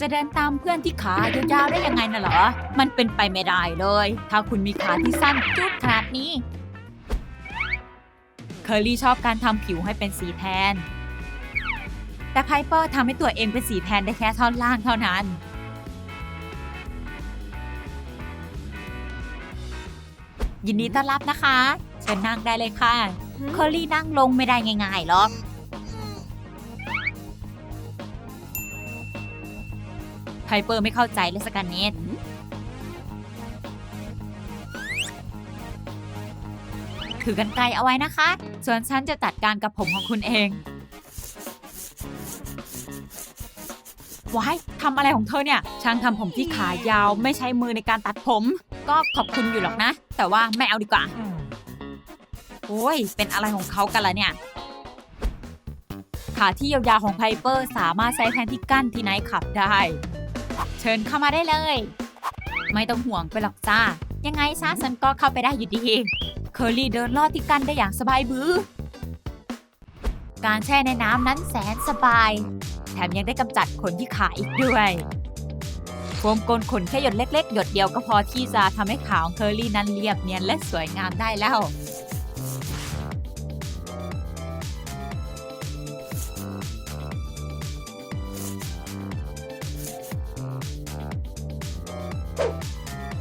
จะเดินตามเพื่อนที่ขายาวๆได้ยังไงน่ะเหรอ มันเป็นไปไม่ได้เลย ถ้าคุณมีขาที่สั้นจุดขนาดนี้ เคอรี่ชอบการทำผิวให้เป็นสีแทน แต่ไพเปอร์ทำให้ตัวเองเป็นสีแทนได้แค่ท่อนล่างเท่านั้น ยินดีต้อนรับนะคะ เชิญนั่งได้เลยค่ะ เคอรี่นั่งลงไม่ได้ง่ายๆหรอก ไพเปอร์ไม่เข้าใจเลยสกกันเนตถือกันไกลเอาไว้นะคะ ส่วนฉันจะจัดการกับผมของคุณเอง ว้ายทำอะไรของเธอเนี่ย ช่างทำผมที่ขายาวไม่ใช้มือในการตัดผม ก็ขอบคุณอยู่หรอกนะ แต่ว่าไม่เอาดีกว่า โอ้ย เป็นอะไรของเขากันล่ะเนี่ย ขาที่ยาวๆของไพเปอร์สามารถใช้แทนที่กั้นที่ไนท์ขับได้ เชิญเข้ามาได้เลย ไม่ต้องห่วงไปหรอกจ้า ยังไงซะฉันก็เข้าไปได้อยู่ดีเคอรี่เดินลอดที่กันได้อย่างสบายบือ การแช่ในน้ำนั้นแสนสบาย แถมยังได้กำจัดขนที่ขาอีกด้วยโฟมกลขนแค่หยดเล็ก ๆ หยดเดียวก็พอที่จะทำให้ขาของเคอรี่นั้นเรียบเนียนและสวยงามได้แล้ว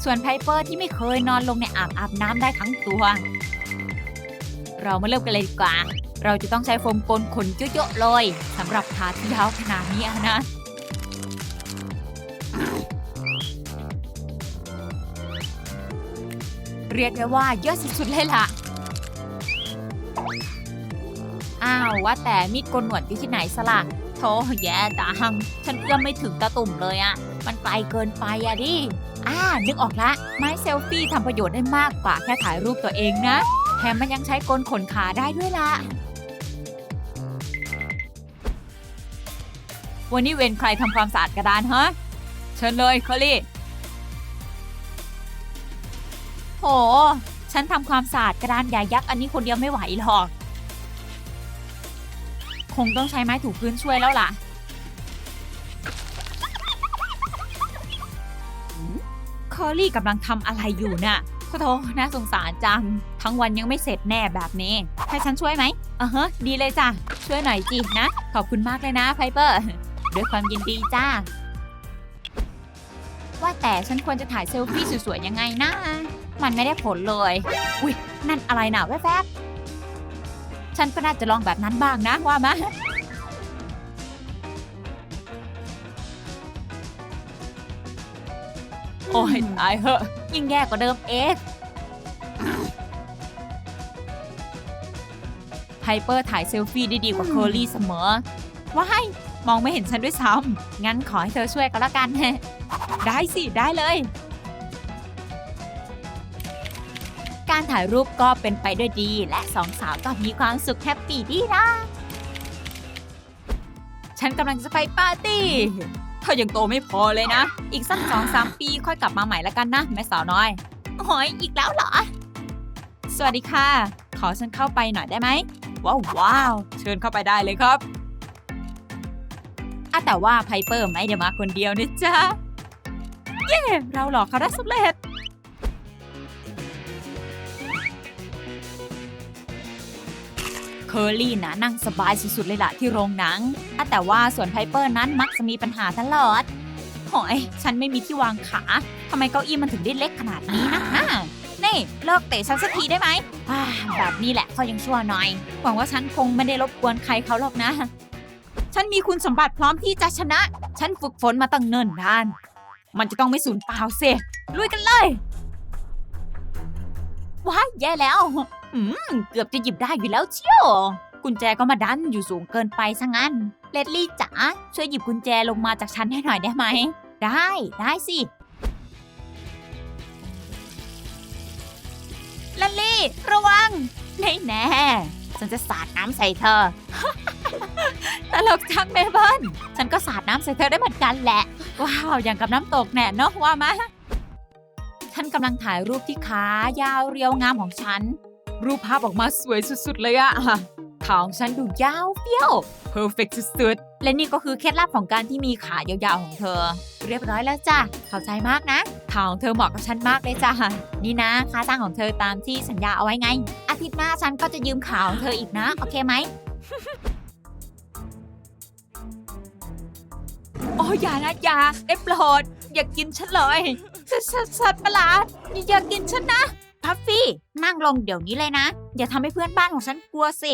ส่วนไพเปอร์ที่ไม่เคยนอนลงในอ่างอาบน้ำได้ทั้งตัว เรามาเริ่มกันเลยดีกว่า เราจะต้องใช้โฟมกลนขนเยอะๆเลยสำหรับขาที่ยาวขนาดนี้นะเรียกได้ว่าเยอะสุดๆเลยล่ะ อ้าวว่าแต่มีดโกนหนวดอยู่ที่ไหนสละโธ่แย่จัง ฉันเอื้อมไม่ถึงตาตุ่มเลยอะ มันไกลเกินไปอะดิ อ่า นึกออกละ ไม้เซลฟี่ทำประโยชน์ได้มากกว่าแค่ถ่ายรูปตัวเองนะ แถมมันยังใช้กลขนขาได้ด้วยล่ะวันนี้เวนใครทำความสะอาดกระดานฮะเชิญเลยคอลี่โห ฉันทำความสะอาดกระดานใหญ่ยักษ์อันนี้คนเดียวไม่ไหวหรอก คงต้องใช้ไม้ถูพื้นช่วยแล้วล่ะ อรี่กำลังทำอะไรอยู่น่ะโธ่น่าสงสารจัง ทั้งวันยังไม่เสร็จแน่แบบนี้ ให้ฉันช่วยไหมอะฮะ ดีเลยจ้ะ ช่วยหน่อยจีนะ ขอบคุณมากเลยนะไพเปอร์ ด้วยความยินดีจ้า ว่าแต่ฉันควรจะถ่ายเซลฟี่สวยๆยังไงนะ มันไม่ได้ผลเลย อุ๊ย นั่นอะไรน่ะแวบๆฉันก็น่าจะลองแบบนั้นบ้างนะว่ามะ โอ้ยตายเหอะ ยิ่งแย่กว่าเดิมเองไฮเปอร์ถ่ายเซลฟี่ได้ดีกว่าเคอรี่เสมอว้ายมองไม่เห็นฉันด้วยซ้ำ งั้นขอให้เธอช่วยก็แล้วกัน ได้สิ ได้เลย การถ่ายรูปก็เป็นไปด้วยดี และสองสาวก็มีความสุขแฮปปี้ดีนะ ฉันกำลังจะไปปาร์ตี้ ถ้ายังโตไม่พอเลยนะ อีกสักสองสามปีค่อยกลับมาใหม่ละกันนะแม่สาวน้อยโอ้ยอีกแล้วเหรอ สวัสดีค่ะ ขอฉันเข้าไปหน่อยได้ไหมว้าวว้าวเชิญเข้าไปได้เลยครับอะแต่ว่าไพเปอร์ไม่ได้มาคนเดียวนะจ๊ะ เย้ เราหลอกเขาได้สำเร็จ เคอรี่นะนั่งสบายสุดๆเลยล่ะที่โรงหนัง แต่ว่าส่วนไพเปอร์นั้นมักจะมีปัญหาตลอดหอยฉันไม่มีที่วางขาทำไมเก้าอี้มันถึงได้เล็กขนาดนี้นะอ่านี่เลิกเตะฉันสักทีได้ไหมแบบนี้แหละเขายังชั่วหน่อย หวังว่าฉันคงไม่ได้รบกวนใครเขาหรอกนะ ฉันมีคุณสมบัติพร้อมที่จะชนะ ฉันฝึกฝนมาตั้งเนิ่นนาน มันจะต้องไม่สูญเปล่าเสียลุยกันเลย ว้ายแย่แล้ว อืม เกือบจะหยิบได้อยู่แล้วเชียว กุญแจก็มาดันอยู่สูงเกินไปซะงั้น เลดลี่จ๋าช่วยหยิบกุญแจลงมาจากชั้นให้หน่อยได้ไหม ได้ ได้สิ เลดลี่ ระวังไม่แน่ ฉันจะสาดน้ำใส่เธอ ตลกจังเมเบิลฉันก็สาดน้ำใส่เธอได้เหมือนกันแหละ ว้าว อย่างกับน้ำตกแน่เนอะว่ามาฉันกำลังถ่ายรูปที่ขายาวเรียวงามของฉัน รูปภาพออกมาสวยสุดๆเลยอะขาของฉันดูยาวเปี้ยวเพอร์เฟกสุดและนี่ก็คือเคล็ดลับของการที่มีขายาวๆของเธอ เรียบร้อยแล้วจ้ะเข้าใจมากนะขาของเธอเหมาะกับฉันมากเลยจ้ะนี่นะค่าจ้างของเธอตามที่สัญญาเอาไว้ไง อาทิตย์หน้าฉันก็จะยืมขาของเธออีกนะ โอเคไหมโอ้อย่านะอย่าได้โปรดอย่ากินฉันเลยสัตว์สัตว์สัตว์ประหลาดอย่าอย่ากินฉันนะพัฟฟี่ นั่งลงเดี๋ยวนี้เลยนะ อย่าทำให้เพื่อนบ้านของฉันกลัวสิ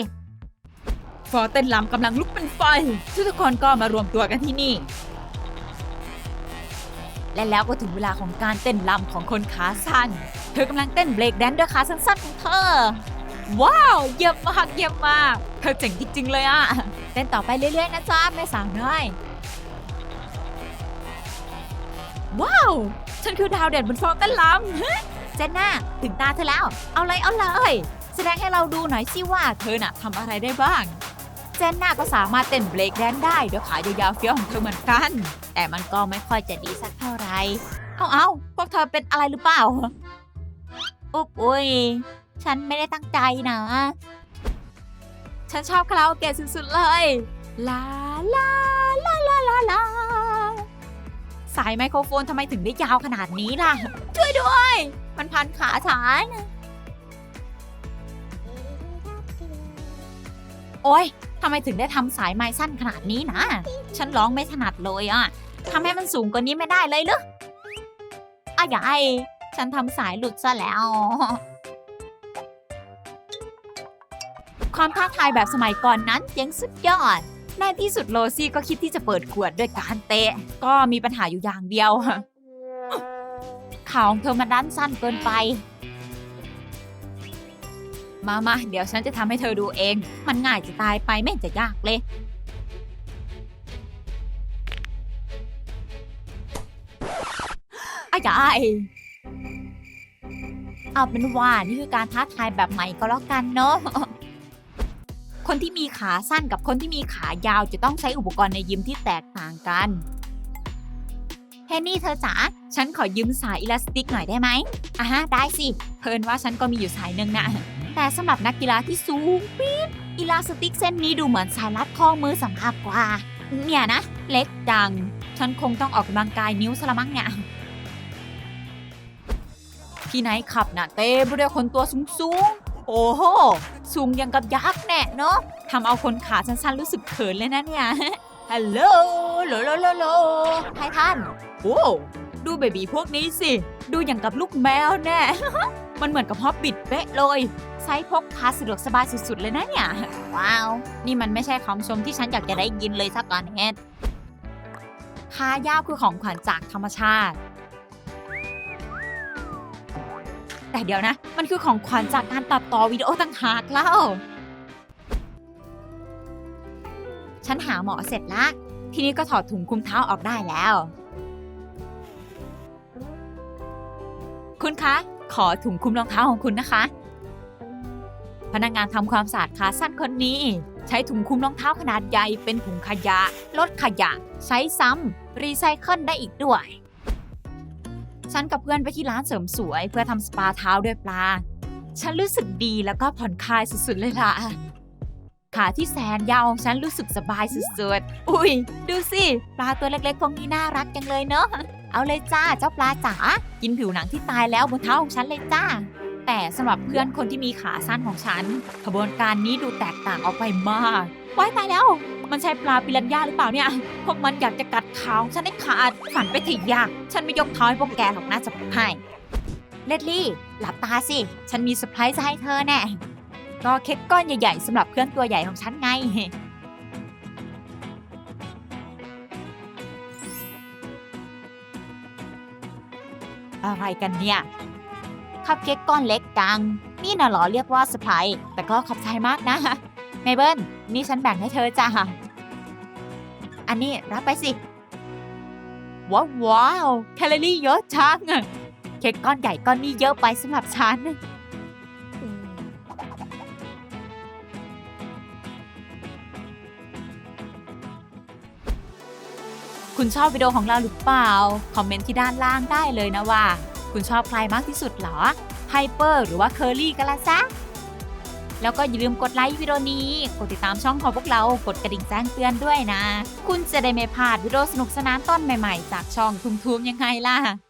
ฟอเต้นลำกำลังลุกเป็นไฟทุกคนก็มารวมตัวกันที่นี่ และแล้วก็ถึงเวลาของการเต้นลำของคนขาสั้น เธอกำลังเต้นเบรกแดนซ์ด้วยขาสั้นๆของเธอ ว้าวเยี่ยมมากเยี่ยมมากเธอเจ๋งจริงๆเลยอะเต้นต่อไปเรื่อยๆนะจ๊ะแม่สาวน้อยว้าว ฉันคือดาวเด่นบนฟอร์เต้นลำ เจนน่าถึงตาเธอแล้ว เอาเลยเอาเลย แสดงให้เราดูหน่อยสิว่าเธอน่ะทำอะไรได้บ้าง เจนน่าก็สามารถเต้นเบรกแดนได้ด้วยขายาวๆเฟี้ยวของเธอเหมือนกัน แต่มันก็ไม่ค่อยจะดีสักเท่าไหร่เอาเอาพวกเธอเป็นอะไรหรือเปล่าอุ๊บอุ้ยฉันไม่ได้ตั้งใจนะ ฉันชอบคาราโอเกะสุดๆเลย ลาลา สายไมโครโฟนทำไมถึงได้ยาวขนาดนี้ล่ะ ช่วยด้วย มันพันขาฉัน โอ๊ยทำไมถึงได้ทำสายไม้สั้นขนาดนี้นะ ฉันร้องไม่ถนัดเลยอะทำให้มันสูงกว่านี้ไม่ได้เลยหรืออ้ายายฉันทำสายหลุดซะแล้ว ความท้าทายแบบสมัยก่อนนั้นยังสุดยอด ในที่สุดโรซี่ก็คิดที่จะเปิดขวดด้วยการเตะ ก็มีปัญหาอยู่อย่างเดียวขาของเธอมันด้านสั้นเกินไป มามาเดี๋ยวฉันจะทำให้เธอดูเอง มันง่ายจะตายไปไม่จะยากเลย อายายเอาเป็นว่านี่คือการท้าทายแบบใหม่ก็แล้วกันเนาะ คนที่มีขาสั้นกับคนที่มีขายาวจะต้องใช้อุปกรณ์ในยิมที่แตกต่างกันเฮนนี่เธอจ๋า ฉันขอยืมสายอิลาสติกหน่อยได้ไหมอะฮะ ได้สิ เพิ่นว่าฉันก็มีอยู่สายหนึ่งนะ แต่สำหรับนักกีฬาที่สูงปี๊ดอิลาสติกเส้นนี้ดูเหมือนสายรัดข้อมือสำคัญกว่า เนี่ยนะ เล็กจัง ฉันคงต้องออกกำลังกายนิ้วสละมั้งเนี่ยพี่ไนท์ขับน่ะเต้ไปด้วยคนตัวสูง โอ้โห สูงยังกับยักษ์แน่เนาะทำเอาคนขาสั้นๆรู้สึกเขินเลยนะเนี่ย ฮัลโหลโลโลโลโลไททันโอ้ดูเบบีพวกนี้สิ ดูอย่างกับลูกแมวแน่ มันเหมือนกับฮอบบิทเป๊ะเลยไซส์พกพาสะดวกสบายสุดๆเลยนะเนี่ย ว้าว นี่มันไม่ใช่คำชมที่ฉันอยากจะได้ยินเลยสักก่อนเฮ็ดขายาวคือของขวัญจากธรรมชาติ แต่เดี๋ยวนะ มันคือของขวัญจากการตัดต่อวิดีโอต่างหากเล่า ฉันหาหมอเสร็จละทีนี้ก็ถอดถุงคลุมเท้าออกได้แล้ว คุณคะ ขอถุงคลุมรองเท้าของคุณนะคะ พนักงานทำความสะอาดขาสั้นคนนี้ ใช้ถุงคลุมรองเท้าขนาดใหญ่เป็นถุงขยะ ลดขยะ ใช้ซ้ำรีไซเคิลได้อีกด้วย ฉันกับเพื่อนไปที่ร้านเสริมสวย เพื่อทำสปาเท้าด้วยปลา ฉันรู้สึกดีแล้วก็ผ่อนคลายสุดๆเลยล่ะ ขาที่แสนยาวของฉันรู้สึกสบายสุดๆ อุ้ย ดูสิ ปลาตัวเล็กๆพวกนี้น่ารักจังเลยเนอะเอาเลยจ้าเจ้าปลาจ๋า กินผิวหนังที่ตายแล้วบนเท้าของฉันเลยจ้า แต่สำหรับเพื่อนคนที่มีขาสั้นของฉันขบวนการนี้ดูแตกต่างออกไปมากว้ายตายแล้ว มันใช่ปลาปิรันย่าหรือเปล่าเนี่ย พวกมันอยากจะกัดขาของฉันให้ขาดฝันไปถึงยากฉันไม่ยกเท้าให้พวกแกหรอกนะจะบอกให้เลดลี่ หลับตาสิ ฉันมีเซอร์ไพรส์จะให้เธอแน่ ก็เค้กก้อนใหญ่ๆสำหรับเพื่อนตัวใหญ่ของฉันไง อะไรกันเนี่ยคัพเค้กก้อนเล็กจัง นี่น่ะหรอเรียกว่าเซอร์ไพรส์แต่ก็ขอบใจมากนะ มเบิลนี่ฉันแบ่งให้เธอจ้ะอันนี้รับไปสิว้าววาวแคลอรี่เยอะจังเค้กก้อนใหญ่ก้อนนี้เยอะไปสำหรับฉัน คุณชอบวิดีโอของเราหรือเปล่า คอมเมนต์ที่ด้านล่างได้เลยนะว่า คุณชอบใครมากที่สุดเหรอไฮเปอร์หรือว่าเคอรี่กันละซะ แล้วก็อย่าลืมกดไลค์วิดีโอนี้ กดติดตามช่องของพวกเรา กดกระดิ่งแจ้งเตือนด้วยนะ คุณจะได้ไม่พลาดวิดีโอสนุกสนานต้นใหม่ๆ จากช่องทุมๆยังไงล่ะ